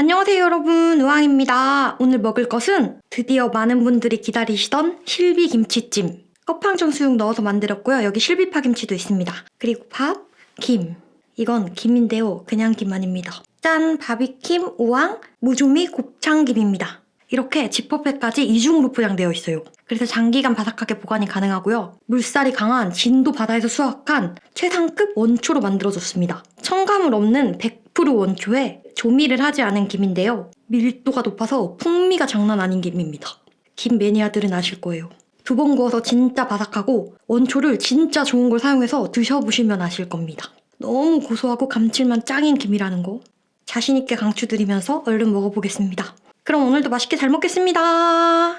안녕하세요 여러분 우왕입니다. 오늘 먹을 것은 드디어 많은 분들이 기다리시던 실비 김치찜 껍황정 수육 넣어서 만들었고요. 여기 실비파 김치도 있습니다. 그리고 밥, 김 이건 김인데요. 그냥 김 아닙니다. 짠 바비킴, 우왕, 무조미, 곱창김입니다. 이렇게 지퍼백까지 이중으로 포장되어 있어요. 그래서 장기간 바삭하게 보관이 가능하고요. 물살이 강한 진도 바다에서 수확한 최상급 원초로 만들어졌습니다. 첨가물 없는 100% 원초에 조미를 하지 않은 김인데요. 밀도가 높아서 풍미가 장난 아닌 김입니다. 김 매니아들은 아실 거예요. 두 번 구워서 진짜 바삭하고 원초를 진짜 좋은 걸 사용해서 드셔보시면 아실 겁니다. 너무 고소하고 감칠맛 짱인 김이라는 거 자신있게 강추드리면서 얼른 먹어보겠습니다. 그럼 오늘도 맛있게 잘 먹겠습니다.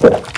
Yeah.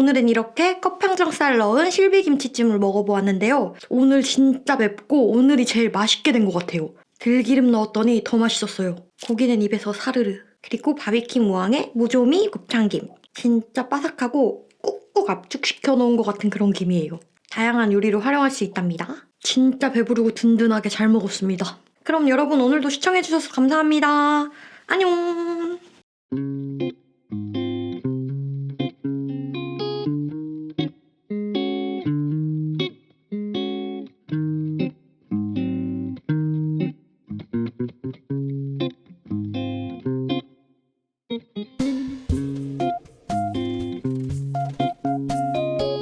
오늘은 이렇게 컵향정살 넣은 실비김치찜을 먹어보았는데요. 오늘 진짜 맵고 오늘이 제일 맛있게 된 것 같아요. 들기름 넣었더니 더 맛있었어요. 고기는 입에서 사르르. 그리고 바비킴 무항의 무조미 곱창김. 진짜 바삭하고 꾹꾹 압축시켜 놓은 것 같은 그런 김이에요. 다양한 요리로 활용할 수 있답니다. 진짜 배부르고 든든하게 잘 먹었습니다. 그럼 여러분 오늘도 시청해주셔서 감사합니다. 안녕!